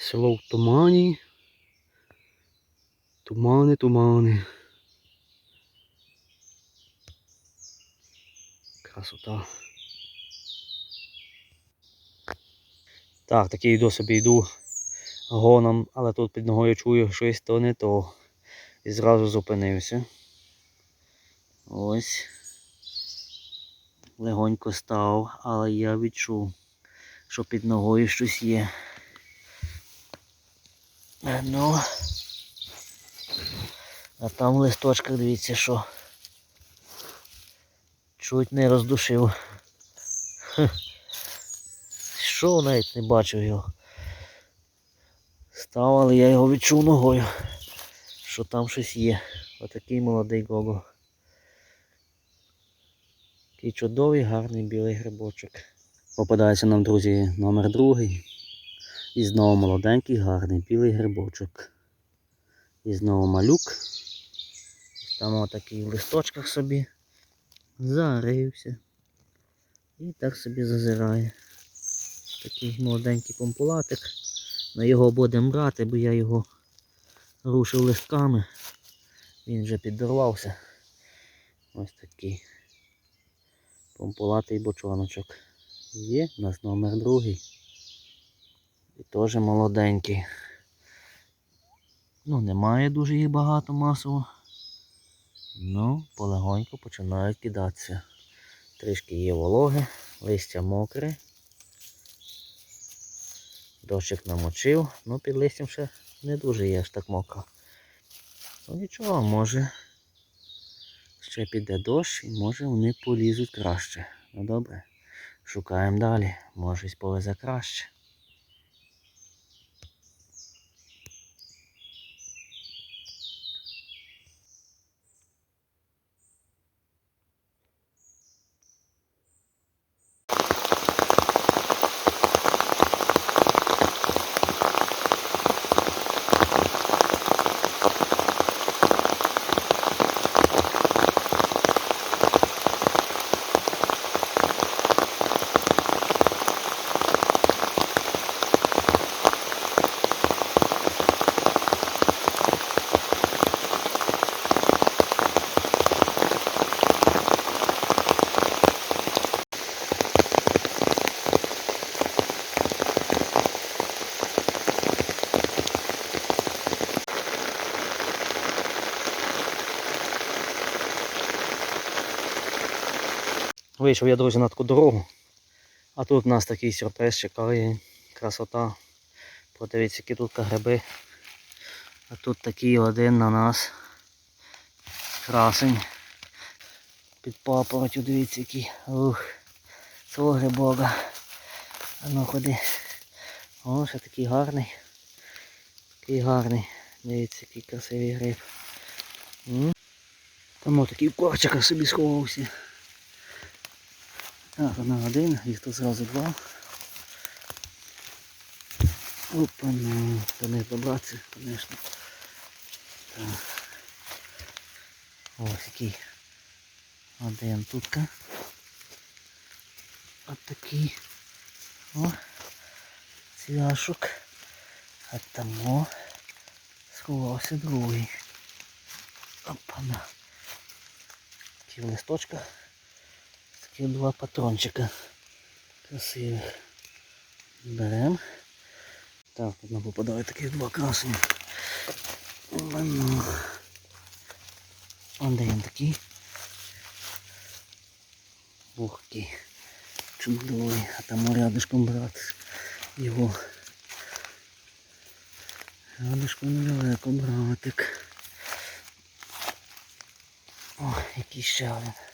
Село в тумані. Тумани, тумани. Красота. Так, такий йду собі йду гоном, але тут під ногою чую щось то не то. І зразу зупинився. Ось. Легонько став, але я відчув, що під ногою щось є. Е, Ну. А там в листочках дивіться що. Чуть не роздушив. Що навіть не бачив його. Став, але я його відчув ногою. Що там щось є. Отакий молодий гого. Такий чудовий, гарний білий грибочок. Попадається нам, друзі, номер другий. І знову молоденький, гарний білий грибочок. І знову малюк. Там отакий в листочках собі. Зарився. І так собі зазирає. Такий молоденький помпулатик. Ми його будемо брати, бо я його рушив листками. Він вже піддорвався. Ось такий помпулатий бочоночок. Є у нас номер другий. І теж молоденький. Ну, немає дуже їх багато масово. Ну, полегонько починають кидатися. Трішки є вологи, листя мокре. Дощик намочив, ну під листям ще не дуже є аж так мокро. Ну нічого, може ще піде дощ і може вони полізуть краще. Ну добре. Шукаємо далі. Може повезе краще. Вийшов я, друзі, на таку дорогу. А тут нас такий сюрприз чекає. Красота. Подивіться, які тут гриби. А тут такий один на нас. Красень. Під папоротю, дивіться який. Ух. Цього грибога. А ну ходи. О, ще такий гарний. Такий гарний. Дивіться, який красивий гриб. Там отакий в корчиках собі сховався. Так, одна один, їх тут зразу два. Опа, ну, до них добратися, звісно. Так. Ось який. Один тутка. От такий. О, цвяшок. А там о, сховався другий. Опа, на. Ті в листочках. Такі два патрончика красивих. Берем. Так, тут нам таких два красені. Он де він такий. Який. Чудовий. А там рядышком брат його. Рядышком недалеко братик. О, який ще один.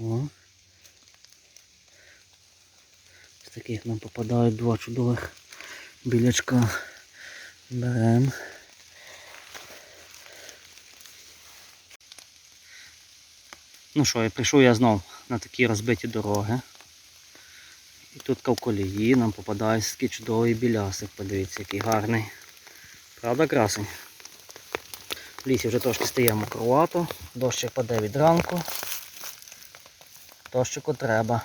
О. З таких нам попадають два чудових білячка. Берем. Ну що, і прийшов я знов на такі розбиті дороги. І тут кавколії нам попадає такий чудовий білясик. Подивіться, який гарний. Правда, красень? В лісі вже трошки стає мокровато, дощик паде від ранку. Дощику треба.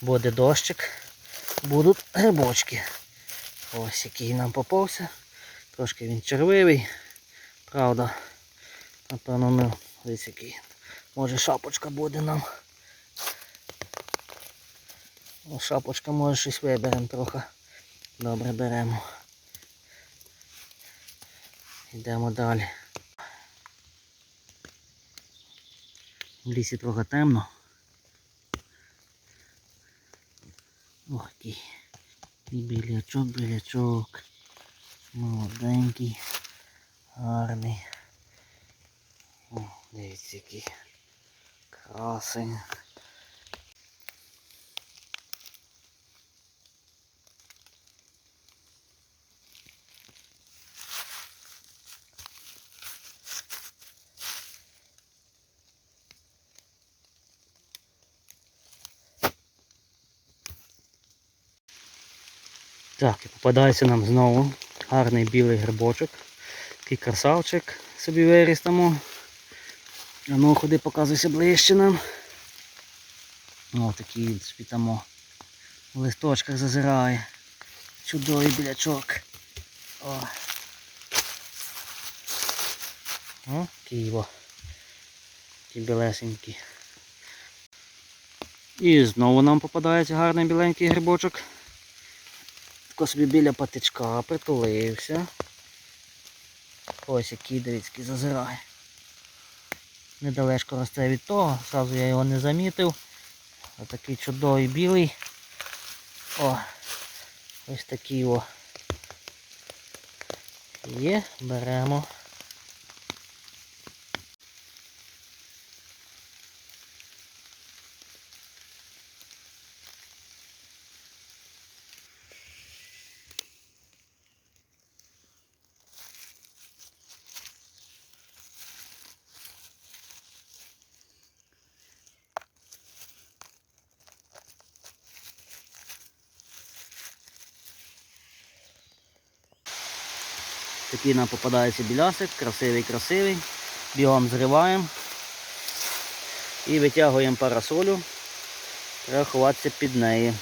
Буде дощик, будуть грибочки. Ось який нам попався. Трошки він червивий. Правда. Напевно, ну, ось який. Може шапочка буде нам. Ну, шапочка може щось виберемо трохи. Добре беремо. Йдемо далі. В лісі трохи темно. Ох, ти. І білячок, білячок. Молоденький, гарний. О, дивіться який. Красень. Так, і попадається нам знову гарний білий грибочок. Такий красавчик собі виріс тому. А ну ходи показуйся ближче нам. О, такий він собі там в листочках зазирає. Чудовий білячок. О. О, такий о. Такий білесенький. І знову нам попадається гарний біленький грибочок. Тако собі біля патичка притулився. Ось який дивіться, зазирає. Недалечко росте від того, зразу я його не замітив. Отакий чудовий білий. О, ось такий о. Є, беремо. Такий нам попадається білясик, красивий, красивий. Бігом зриваємо і витягуємо парасолю. Треба ховатися під неї.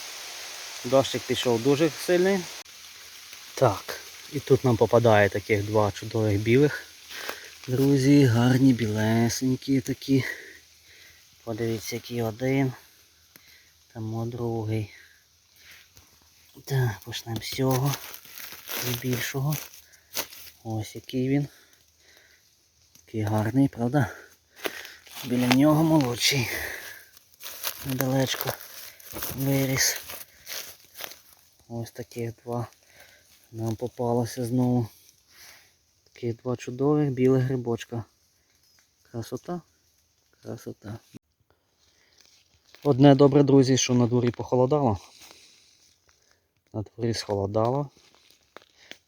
Дощик пішов дуже сильний. Так, і тут нам попадає таких два чудових білих. Друзі, гарні білесенькі такі. Подивіться, який один. Там другий. Так, почнемо з цього. З більшого. Ось який він. Такий гарний, правда? Біля нього молодший. Недалечко виріс. Ось таких два. Нам попалося знову. Такі два чудових білих грибочка. Красота. Красота. Одне добре, друзі, що на дворі похолодало. На дворі схолодало.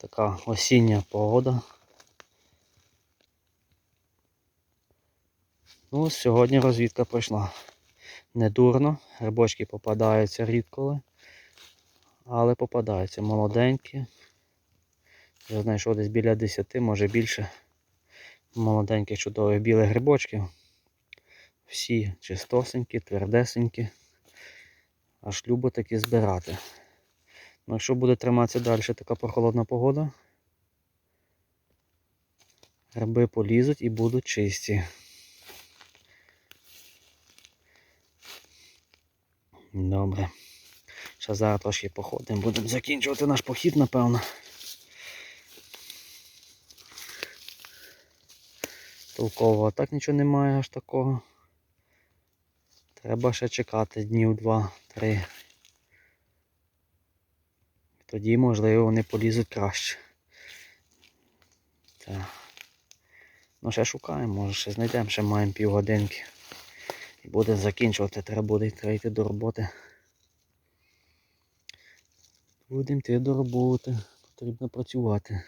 Така осіння погода. Ну, сьогодні розвідка пройшла. Недурно, грибочки попадаються рідколи, але попадаються молоденькі. Я знайшов десь біля 10, може більше молоденьких чудових білих грибочків. Всі чистосенькі, твердесенькі. Аж любо таки збирати. Ну, якщо буде триматися далі така прохолодна погода, гриби полізуть і будуть чисті. Добре. Ще зараз трошки походимо, будемо закінчувати наш похід, напевно. Толкового так нічого немає аж такого. Треба ще чекати днів два-три. Тоді, можливо, вони полізуть краще. Так. Ну, ще шукаємо, може ще знайдемо, ще маємо півгодинки. І буде закінчувати, треба буде йти до роботи. Будемо йти до роботи, потрібно працювати.